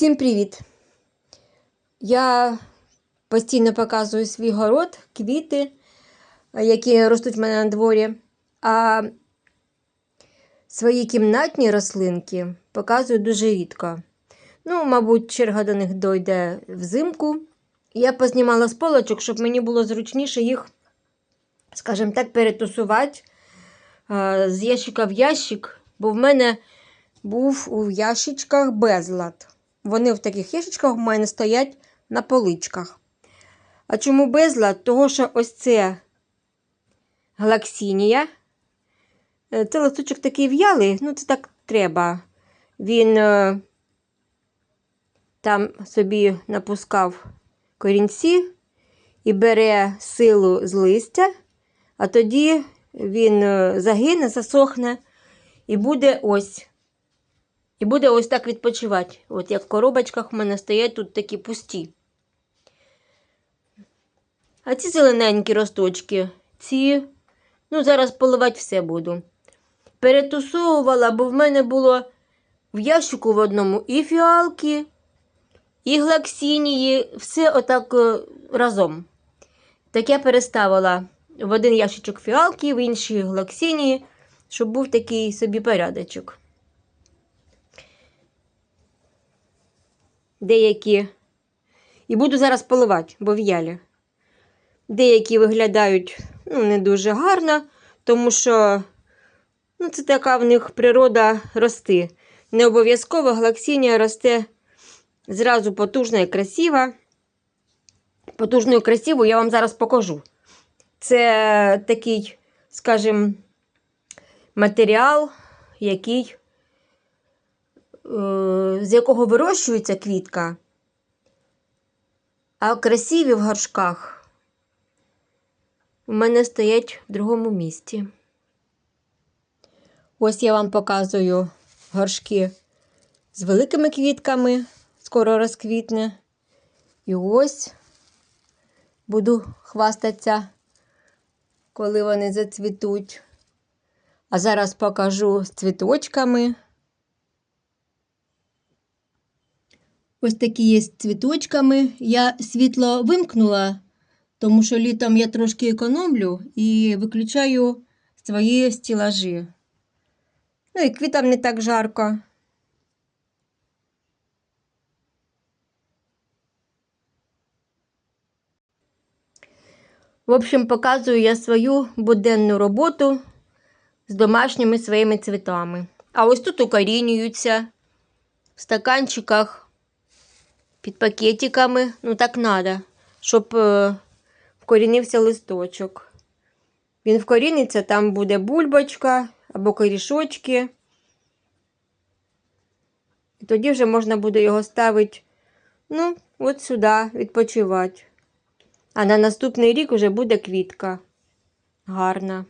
Всім привіт! Я постійно показую свій город, квіти, які ростуть в мене на дворі, а свої кімнатні рослинки показую дуже рідко. Ну, мабуть, черга до них дойде взимку. Я познімала з полочок, щоб мені було зручніше їх, скажімо так, перетусувати з ящика в ящик, бо в мене був у ящичках безлад. Вони в таких ящичках у мене стоять на поличках. А чому безлад? Того, що ось це галаксінія. Е, Це листочок такий в'ялий, ну це так треба. Він е, там собі напускав корінці і бере силу з листя, а тоді він е, загине, засохне і буде ось. І буде ось так відпочивати. От як в коробочках в мене стоять тут такі пусті. А ці зелененькі росточки, ці, ну, зараз поливати все буду. Перетусовувала, бо в мене було в ящику в одному і фіалки, і глаксінії, все отак е, разом. Так я переставила в один ящичок фіалки, в інший глаксінії, щоб був такий собі порядочок. Деякі. І буду зараз поливати, бо в'ялі. Деякі виглядають ну, не дуже гарно, тому що ну, це така в них природа рости. Не обов'язково галаксінія росте зразу потужна і красива. Потужну і красиву я вам зараз покажу. Це такий, скажімо, матеріал, який з якого вирощується квітка, а красиві в горшках у мене стоять в другому місці. Ось я вам показую горшки з великими квітками, скоро розквітне. І ось буду хвастатися, коли вони зацвітуть. А зараз покажу з цвіточками. Ось такі є з цвіточками. Я світло вимкнула, тому що літом я трошки економлю і виключаю свої стілажі. Ну і квітам не так жарко. В общем, показую я свою буденну роботу з домашніми своїми цвітами. А ось тут укорінюються в стаканчиках під пакетиками, ну так треба, щоб е, вкорінився листочок. Він вкоріниться, там буде бульбочка або корішочки. І тоді вже можна буде його ставити, ну, от сюди, відпочивати. А на наступний рік вже буде квітка. Гарна.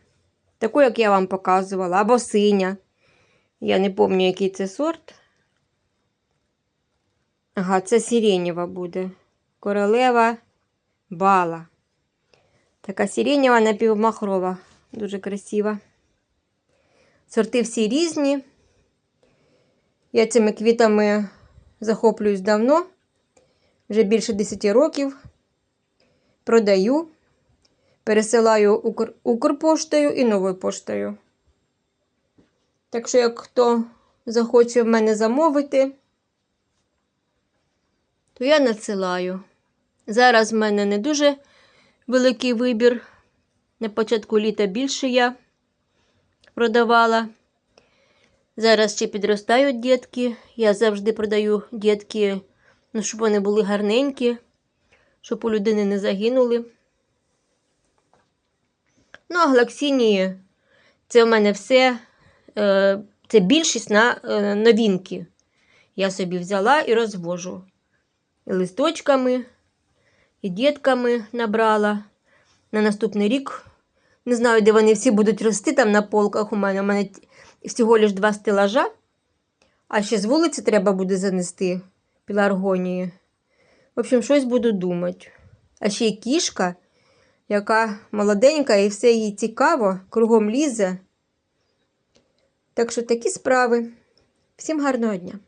Таку, як я вам показувала, або синя. Я не пам'ятаю, який це сорт. Ага, це сиренєва буде. Королева бала. Така сиренєва напівмахрова. Дуже красива. Сорти всі різні. Я цими квітами захоплююсь давно, вже більше 10 років. Продаю, пересилаю Укр... Укрпоштою і новою поштою. Так що, як хто захоче в мене замовити, то я надсилаю. Зараз в мене не дуже великий вибір. На початку літа більше я продавала. Зараз ще підростають дітки. Я завжди продаю дітки, ну, щоб вони були гарненькі, щоб у людини не загинули. Ну, а глаксінії це в мене все, е, це більшість на е, новинки. Я собі взяла і розвожу листочками, і дітками набрала. На наступний рік. Не знаю, де вони всі будуть рости там на полках у мене. У мене всього лиш два стелажа. А ще з вулиці треба буде занести піларгонії. В общем, щось буду думати. А ще й кішка, яка молоденька і все їй цікаво, кругом лізе. Так що такі справи. Всім гарного дня!